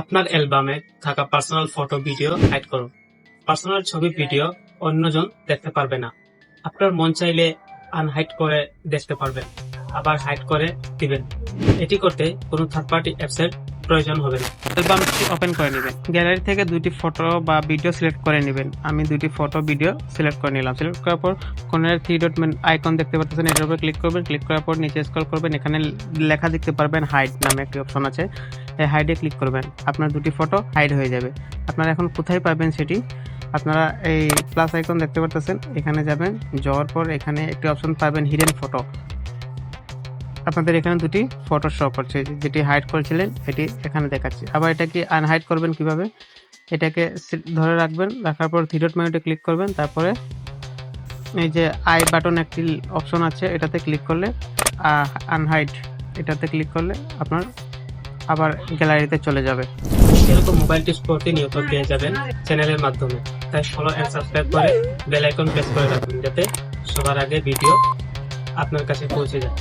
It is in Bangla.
আপনার অ্যালবামে থাকা পার্সোনাল ফটো ভিডিও হাইড করুন। পার্সোনাল ছবি ভিডিও অন্যজন দেখতে পারবে না। আপনার মন চাইলে আনহাইড করে দেখতে পারবেন, আবার হাইড করে দিবেন। এটি করতে কোনো থার্ড পার্টি অ্যাপস এর প্রয়োজন হবে না। অ্যালবামটি ওপেন করে নেবেন। গ্যালারি থেকে দুটি ফটো বা ভিডিও সিলেক্ট করে নেবেন। আমি দুটি ফটো ভিডিও সিলেক্ট করে নিলাম। সিলেক্ট করার পর কোনের থ্রি ডট আইকন দেখতে পাচ্ছেন। এটার উপর ক্লিক করবেন। ক্লিক করার পর নিচে স্ক্রল করবেন। এখানে লেখা দেখতে পারবেন হাইড নামে একটি অপশন আছে। এই হাইডে ক্লিক করবেন। আপনার দুটি ফটো হাইড হয়ে যাবে। আপনারা এখন কোথায় পাবেন সেটি? আপনারা এই প্লাস আইকন দেখতে পারতেছেন, এখানে যাবেন, যাওয়ার পর এখানে একটি অপশন পাবেন হিডেন ফটো আপনাদের এখানে দুটি ফটো শো করছে যেটি হাইড করেছিলেন, এটি এখানে দেখাচ্ছে। আবার এটাকে আনহাইড করবেন কীভাবে? এটাকে ধরে রাখবেন, রাখার পর থ্রি ডট ক্লিক করবেন, তারপরে এই যে আই বাটন একটি অপশন আছে, এটাতে ক্লিক করলে আনহাইড এটাতে ক্লিক করলে আপনার আবার গ্যালারিতে চলে যাবে। এরকম মোবাইলটি প্রতিনিয়ত পেয়ে যাবেন চ্যানেলের মাধ্যমে। তাই ফলো এন্ড সাবস্ক্রাইব করে বেল আইকন প্রেস করে রাখুন, যাতে সবার আগে ভিডিও আপনার কাছে পৌঁছে যায়।